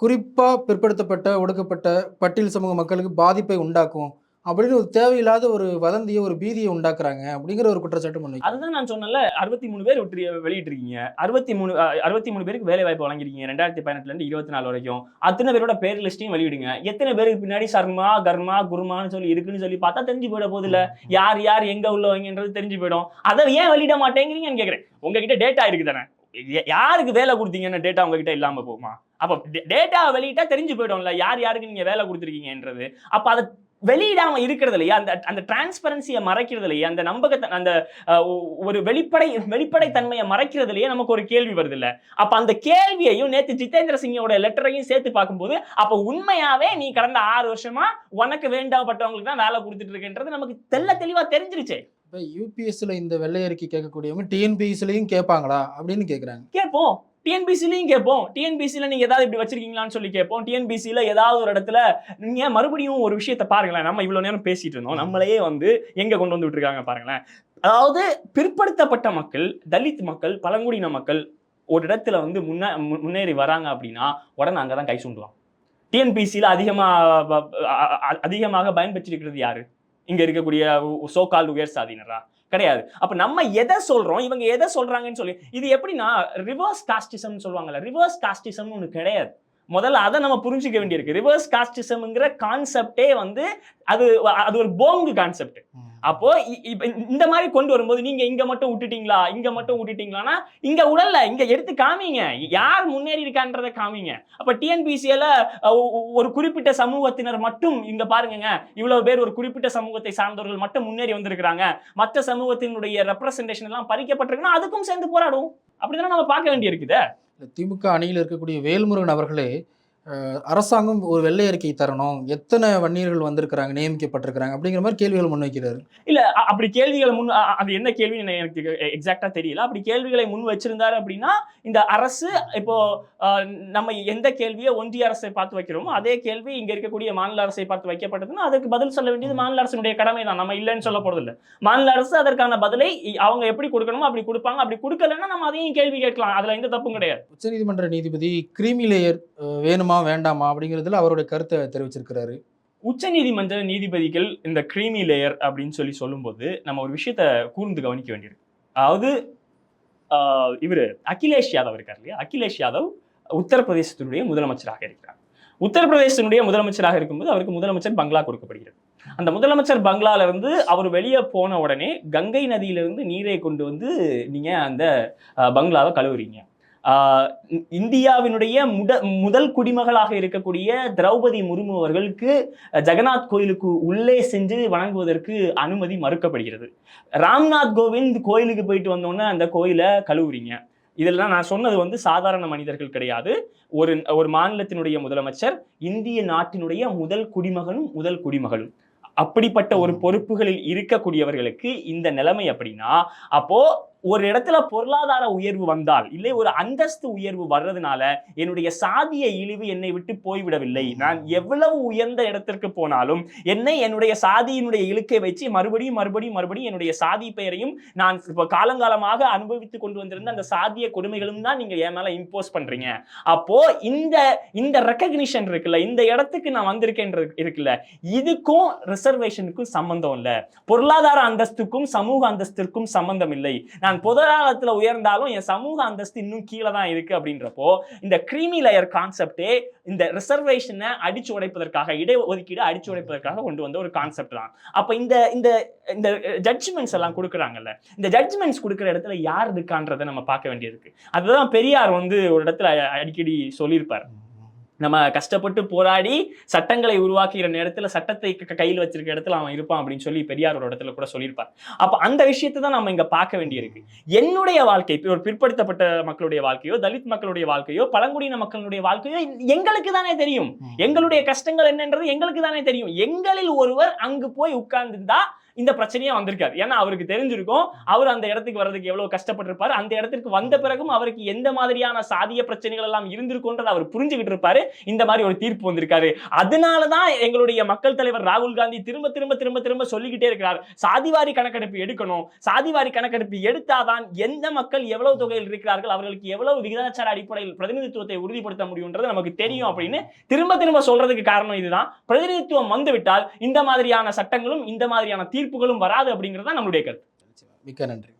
குறிப்பாக பிற்படுத்தப்பட்ட ஒடுக்கப்பட்ட பட்டியல் சமூக மக்களுக்கு பாதிப்பை உண்டாக்கும். அப்படின்னு ஒரு தேவையில்லாத ஒரு வதந்தியை ஒரு பீதியை உண்டாக்குறாங்க அப்படிங்கிற ஒரு குற்றச்சாட்டு வைக்கிறாங்க. அதுதான் நான் சொன்னல அறுபத்தி மூணு பேர் விட்டு வெளியிட்டிருக்கீங்க. அறுபத்தி மூணு அறுபத்தி மூணு பேருக்கு வேலை வாய்ப்பு வழங்கிருக்கீங்க ரெண்டாயிரத்தி பதினெட்டுல இருந்து இருபத்தி நாலு வரைக்கும். அத்தனை பேரோட பேர் லிஸ்டையும் வெளியிடுங்க. எத்தனை பேருக்கு பின்னாடி சர்மா கர்மா குருமான்னு சொல்லி இருக்குன்னு சொல்லி பார்த்தா தெரிஞ்சு போயிட போகுது இல்ல? யார் யார் எங்க உள்ளவங்கன்றது தெரிஞ்சு போயிடும். அதை ஏன் வெளியிட மாட்டேங்கிறீங்கன்னு கேக்குறேன். உங்ககிட்ட டேட்டா இருக்கு தானே. யாருக்கு வேலை கொடுத்தீங்கன்னு டேட்டா உங்ககிட்ட இல்லாம போகுமா? அப்ப டேட்டா வெளியிட்டா தெரிஞ்சு போயிடும்ல. யார் யாருக்கு நீங்க வேலை கொடுத்துருக்கீங்கன்றது. அப்ப அதை வெளியிடாம இருக்கிறது இல்லையா அந்த அந்த டிரான்ஸ்பரன்சியை மறைக்கிறது இல்லையா அந்த நம்பகத்தை அந்த ஒரு வெளிப்படை வெளிப்படை தன்மையை மறைக்கிறதுலயே நமக்கு ஒரு கேள்வி வருது இல்ல அப்ப அந்த கேள்வியையும் நேத்து ஜிதேந்திர சிங்கோட லெட்டரையும் சேர்த்து பார்க்கும்போது அப்ப உண்மையாவே நீ கடந்த ஆறு வருஷமா உனக்கு வேண்டாப்பட்டவங்களுக்கு தான் வேலை கொடுத்துட்டு இருக்குன்றது நமக்கு தெள்ள தெளிவா தெரிஞ்சிருச்சே. இப்போ யூபிஎஸ்சியில் இந்த வெள்ளை அறிக்கை கேட்கக்கூடியவங்க டிஎன்பிஎஸ்சிலையும் கேட்பாங்களா அப்படின்னு கேட்குறாங்க கேட்போம். டிஎன்பிசிலையும் கேட்போம். டிஎன்பிசியில் நீங்க ஏதாவது இப்படி வச்சிருக்கீங்களான்னு சொல்லி கேட்போம். டிஎன்பிசில ஏதாவது ஒரு இடத்துல நீங்க மறுபடியும் ஒரு விஷயத்தை பாருங்களேன். நம்ம இவ்வளவு நேரம் பேசிட்டு இருந்தோம். நம்மளையே வந்து எங்க கொண்டு வந்து விட்டுருக்காங்க பாருங்களேன். அதாவது பிற்படுத்தப்பட்ட மக்கள் தலித் மக்கள் பழங்குடியின மக்கள் ஒரு இடத்துல வந்து முன்னே மு- முன்னேறி வராங்க அப்படின்னா உடனே அங்கதான் கை சுண்டுவாங்க. டிஎன்பிசியில் அதிகமாக அதிகமாக பயன்பெற்றிருக்கிறது யாரு? இங்க இருக்கக்கூடிய சோகால் உயர் சாதியினரா? கிடையாது. அப்ப நம்ம எதை சொல்றோம்? இவங்க எதை சொல்றாங்கன்னு சொல்லி இது எப்படின்னா ரிவர்ஸ் காஸ்டிசம்னு சொல்லுவாங்கல்ல ரிவர்ஸ் காஸ்டிசம்னு ஒன்று கிடையாது. முதல்ல அதை நம்ம புரிஞ்சுக்க வேண்டியிருக்கு. ரிவர்ஸ் காஸ்டிசம்ங்கிற கான்செப்டே வந்து அது அது ஒரு போங்கு கான்செப்ட் அப்போ இந்த மாதிரி கொண்டு வரும்போது நீங்க இங்க மட்டும் விட்டுட்டீங்களா? இங்க மட்டும் விட்டுட்டீங்களான்னா இங்க உடல்ல இங்க எடுத்து காமிங்க. யார் முன்னேறி இருக்கான்றதை காமிங்க. அப்ப டிஎன்பிசியில ஒரு குறிப்பிட்ட சமூகத்தினர் மட்டும் இங்க பாருங்கங்க இவ்வளவு பேர் ஒரு குறிப்பிட்ட சமூகத்தை சார்ந்தவர்கள் மட்டும் முன்னேறி வந்திருக்கிறாங்க. மற்ற சமூகத்தினுடைய ரெப்ரசன்டேஷன் எல்லாம் பறிக்கப்பட்டிருக்குன்னா அதுக்கும் சேர்ந்து போராடும். அப்படிதானே நம்ம பார்க்க வேண்டியிருக்குது? இந்த திமுக அணியில் இருக்கக்கூடிய வேல்முருகன் அவர்களே அரசாங்கம் ஒரு வெள்ளை அறிக்கை தரணும். எத்தனை வன்னியர்கள் வந்திருக்கிறாங்க நியமிக்கப்பட்டிருக்கிறாங்க அப்படிங்கிற மாதிரி கேள்விகள் முன்வைக்கிறாரு. இல்ல அ- அப்படி கேள்விகளை முன் அது என்ன கேள்வின்னு எனக்கு எக்ஸாக்டா தெரியல. அப்படி கேள்விகளை முன் வச்சிருந்தாரு அப்படின்னா இந்த அரசு இப்போ நம்ம எந்த கேள்வியை ஒன்றிய அரசை பார்த்து வைக்கிறோமோ அதே கேள்வி இங்க இருக்கக்கூடிய மாநில அரசை பார்த்து வைக்கப்பட்டதுன்னா அதுக்கு பதில் சொல்ல வேண்டியது மாநில அரசினுடைய கடமை தான் நம்ம இல்லைன்னு சொல்ல போறது இல்ல மாநில அரசு அதற்கான பதிலை அவங்க எப்படி கொடுக்கணுமோ அப்படி கொடுப்பாங்க. அப்படி கொடுக்கலன்னா நம்ம அதையும் கேள்வி கேட்கலாம். அதுல எந்த தப்பும் கிடையாது. உச்சநீதிமன்ற நீதிபதி கிரீமி லேயர் வேணுமா வேண்டாமா அப்படிங்கிறதுல அவருடைய கருத்தை தெரிவிச்சிருக்கிறாரு. உச்சநீதிமன்ற நீதிபதிகள் இந்த கிரீமி லேயர் அப்படின்னு சொல்லி சொல்லும்போது நம்ம ஒரு விஷயத்த கூர்ந்து கவனிக்க வேண்டியிருக்கு. அதாவது இவர் அகிலேஷ் யாதவ் இருக்கார் இல்லையா? அகிலேஷ் யாதவ் உத்தரப்பிரதேசத்தினுடைய முதலமைச்சராக இருக்கிறார். உத்தரப்பிரதேசத்தினுடைய முதலமைச்சராக இருக்கும்போது அவருக்கு முதலமைச்சர் பங்களா கொடுக்கப்படுகிறது. அந்த முதலமைச்சர் பங்களால இருந்து அவர் வெளியே போன உடனே கங்கை நதியிலிருந்து நீரை கொண்டு வந்து நீங்க அந்த பங்களாவை கழுவுறீங்க. இந்தியாவினுடைய முட முதல் குடிமகளாக இருக்கக்கூடிய திரௌபதி முர்மு அவர்களுக்கு ஜெகநாத் கோயிலுக்கு உள்ளே சென்று வணங்குவதற்கு அனுமதி மறுக்கப்படுகிறது. ராம்நாத் கோவிந்த் கோயிலுக்கு போயிட்டு வந்தோன்னே அந்த கோயிலை கழுவுறீங்க. இதெல்லாம் நான் சொன்னது வந்து சாதாரண மனிதர்கள் கிடையாது. ஒரு ஒரு மாநிலத்தினுடைய முதலமைச்சர் இந்திய நாட்டினுடைய முதல் குடிமகனும் முதல் குடிமகளும். அப்படிப்பட்ட ஒரு பொறுப்புகளில் இருக்கக்கூடியவர்களுக்கு இந்த நிலைமை அப்படின்னா அப்போ ஒரு இடத்துல பொருளாதார உயர்வு வந்தால் இல்லை ஒரு அந்தஸ்து உயர்வு வர்றதுனால என்னுடைய சாதிய இழிவு என்னை விட்டு போய்விடவில்லை. நான் எவ்வளவு உயர்ந்த இடத்திற்கு போனாலும் என்னை என்னுடைய சாதியினுடைய இழுக்கை வச்சு மறுபடியும் மறுபடியும் மறுபடியும் என்னுடைய சாதி பெயரையும் நான் இப்போ காலங்காலமாக அனுபவித்து கொண்டு வந்திருந்த அந்த சாதிய கொடுமைகளும் தான் நீங்க என் மேல இம்போஸ் பண்றீங்க. அப்போ இந்த இந்த ரெக்கக்னிஷன் இருக்குல்ல இந்த இடத்துக்கு நான் வந்திருக்கேன் இருக்குல்ல இதுக்கும் ரிசர்வேஷனுக்கும் சம்பந்தம் இல்ல. பொருளாதார அந்தஸ்துக்கும் சமூக அந்தஸ்திற்கும் சம்பந்தம் இல்லை. நான் பொருளாதாரத்துல உயர்ந்தாலும் என் சமூக அந்தஸ்து இன்னும் கீழே தான் இருக்கு அப்படின்றப்போ இந்த கிரீமி லேயர் கான்செப்டே இந்த ரிசர்வேஷனை அடிச்சு உடைப்பதற்காக இடஒதுக்கீடு அடிச்சு உடைப்பதற்காக கொண்டு வந்த ஒரு கான்செப்ட் தான். அப்ப இந்த இந்த இந்த ஜட்ஜ்மெண்ட்ஸ் எல்லாம் கொடுக்குறாங்கல்ல இந்த ஜட்ஜ்மெண்ட்ஸ் கொடுக்குற இடத்துல யார் இருக்கான்றதை நம்ம பார்க்க வேண்டியிருக்கு அதுதான் பெரியார் வந்து ஒரு இடத்துல அடிக்கடி சொல்லியிருப்பார். நம்ம கஷ்டப்பட்டு போராடி சட்டங்களை உருவாக்குகிற நேரத்துல சட்டத்தை கையில் வச்சிருக்க இடத்துல அவன் இருப்பான் அப்படின்னு சொல்லி பெரியார் ஒரு இடத்துல கூட சொல்லியிருப்பார். அப்ப அந்த விஷயத்தை தான் நம்ம இங்க பார்க்க வேண்டியிருக்கு. என்னுடைய வாழ்க்கை இப்ப ஒரு பிற்படுத்தப்பட்ட மக்களுடைய வாழ்க்கையோ தலித் மக்களுடைய வாழ்க்கையோ பழங்குடியின மக்களுடைய வாழ்க்கையோ எங்களுக்கு தானே தெரியும். எங்களுடைய கஷ்டங்கள் என்னன்றது எங்களுக்கு தானே தெரியும். எங்களில் ஒருவர் அங்கு போய் உட்கார்ந்திருந்தா இந்த பிரச்சனையே வந்திருக்காது. ஏன்னா அவருக்கு தெரிஞ்சிருக்கும். அவர் அந்த இடத்துக்கு வர்றதுக்கு எவ்வளவு கஷ்டப்பட்டிருப்பாரு. அந்த இடத்திற்கு வந்த பிறகும் அவருக்கு எந்த மாதிரியான சாதிய பிரச்சனைகள் எல்லாம் இருந்திருக்கும்ன்றதை அவர் புரிஞ்சுக்கிட்டு இருப்பாரு. இந்த மாதிரி ஒரு தீர்ப்பு வந்திருக்காரு. அதனாலதான் எங்களுடைய மக்கள் தலைவர் ராகுல் காந்தி திரும்ப திரும்ப திரும்ப திரும்ப சொல்லிக்கிட்டே இருக்கிறார். சாதிவாரி கணக்கெடுப்பு எடுக்கணும். சாதிவாரி கணக்கெடுப்பு எடுத்தாதான் எந்த மக்கள் எவ்வளவு தொகையில் இருக்கிறார்கள் அவர்களுக்கு எவ்வளவு விகிதாச்சார அடிப்படையில் பிரதிநிதித்துவத்தை உறுதிப்படுத்த முடியும்ன்றது நமக்கு தெரியும் அப்படின்னு திரும்ப திரும்ப சொல்றதுக்கு காரணம் இதுதான். பிரதிநிதித்துவம் வந்துவிட்டால் இந்த மாதிரியான சட்டங்களும் இந்த மாதிரியான தீர்ப்பு தீர்ப்புகளும் வராது அப்படிங்கிறது தான் நம்மளுடைய கருத்து. மிக்க நன்றி.